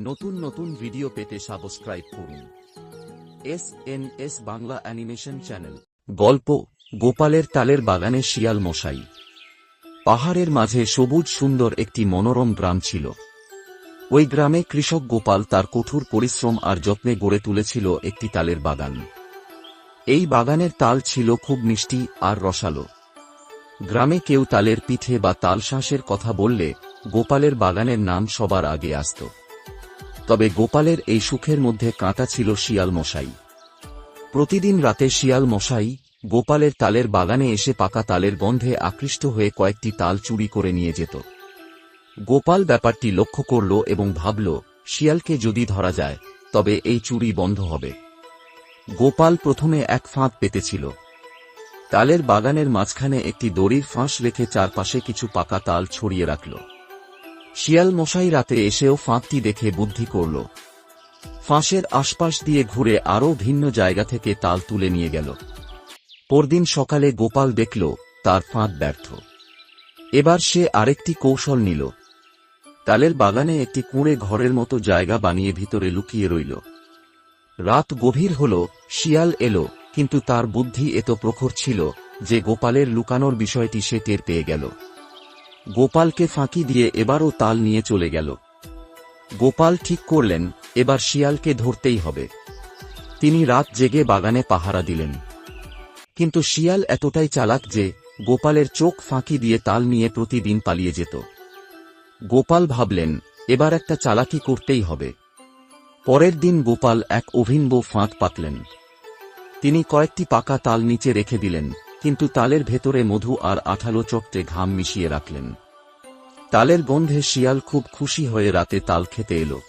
নতুন নতুন ভিডিও পেতে সাবস্ক্রাইব করুন। S N S Bangla animation channel. গল্প, গোপালের তালের বাগানে শিয়াল মশাই। পাহাড়ের মাঝে সবুজ সুন্দর একটি মনোরম গ্রাম ছিল। ওই গ্রামে কৃষক গোপাল তার কঠোর পরিশ্রম আর যত্নে গড়ে তুলেছিল একটি তালের বাগান। এই বাগানের তাল ছিল খুব মিষ্টি আর রসালো। গ্রামে কেউ তালের পিঠে বা তালশাঁসের কথা বললে গোপালের বাগানের নাম সবার আগে আসত। তবে গোপালের এই সুখের মধ্যে কাঁটা ছিল শিয়াল মশাই। প্রতিদিন রাতে শিয়াল মশাই গোপালের তালের বাগানে এসে পাকা তালের গন্ধে আকৃষ্ট হয়ে কয়েকটি তাল চুরি করে নিয়ে যেত। গোপাল ব্যাপারটি লক্ষ্য করল এবং ভাবল, শিয়ালকে যদি ধরা যায়, তবে এই চুরি বন্ধ হবে। গোপাল প্রথমে এক ফাঁদ পেতেছিল। তালের বাগানের মাঝখানে একটি দড়ির ফাঁস রেখে চারপাশে কিছু পাকা তাল ছড়িয়ে রাখল। শিয়াল মশাই রাতে এসেও ফাঁকটি দেখে বুদ্ধি করল। ফাঁসের আশপাশ দিয়ে ঘুরে আরও ভিন্ন জায়গা থেকে তাল তুলে নিয়ে গেল। পরদিন সকালে গোপাল দেখল, তার ফাঁদ ব্যর্থ। এবার সে আরেকটি কৌশল নিল। তালের বাগানে একটি কুঁড়ে ঘরের মতো জায়গা বানিয়ে ভিতরে লুকিয়ে রইল। রাত গভীর হল, শিয়াল এলো, কিন্তু তার বুদ্ধি এত প্রখর ছিল যে গোপালের লুকানোর বিষয়টি সে টের পেয়ে গেল। গোপালকে ফাঁকি দিয়ে এবারও তাল নিয়ে চলে গেল। গোপাল ঠিক করলেন, এবার শিয়ালকে ধরতেই হবে। তিনি রাত জেগে বাগানে পাহারা দিলেন। কিন্তু শিয়াল এতটাই চালাক যে গোপালের চোখ ফাঁকি দিয়ে তাল নিয়ে প্রতিদিন পালিয়ে যেত। গোপাল ভাবলেন, এবার একটা চালাকি করতেই হবে। পরের দিন গোপাল এক অভিনব ফাঁক পাতলেন। তিনি কয়েকটি পাকা তাল নিচে রেখে দিলেন। কিন্তু তালের ভেতরে মধু আর আঠালো চট্টে ঘাম মিশিয়ে রাখলেন। তালের গন্ধে শিয়াল খুব খুশি হয়ে রাতে তাল খেতে এলো।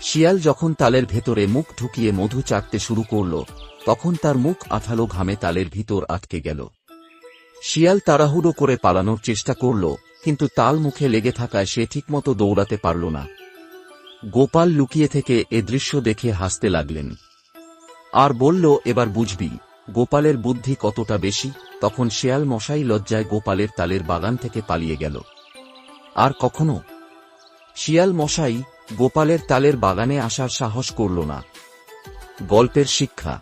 শিয়াল যখন তালের ভেতরে মুখ ঢুকিয়ে মধু চাটতে শুরু করল, তখন তার মুখ আঠালো ঘামে তালের ভিতর আটকে গেল। শিয়াল তাড়াহুড়ো করে পালানোর চেষ্টা করল, কিন্তু তাল মুখে লেগে থাকায় সে ঠিকমতো দৌড়াতে পারল না। গোপাল লুকিয়ে থেকে এ দৃশ্য দেখে হাসতে লাগলেন। আর বলল, এবার বুঝবি গোপালের বুদ্ধি কতটা বেশি, তখন শেয়াল মশাই লজ্জায় গোপালের তালের বাগান থেকে পালিয়ে গেল। আর কখনো? শিয়াল মশাই গোপালের তালের বাগানে আসার সাহস করল না। গল্পের শিক্ষা।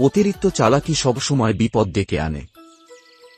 অতিরিক্ত চালাকি সবসময় বিপদ ডেকে আনে।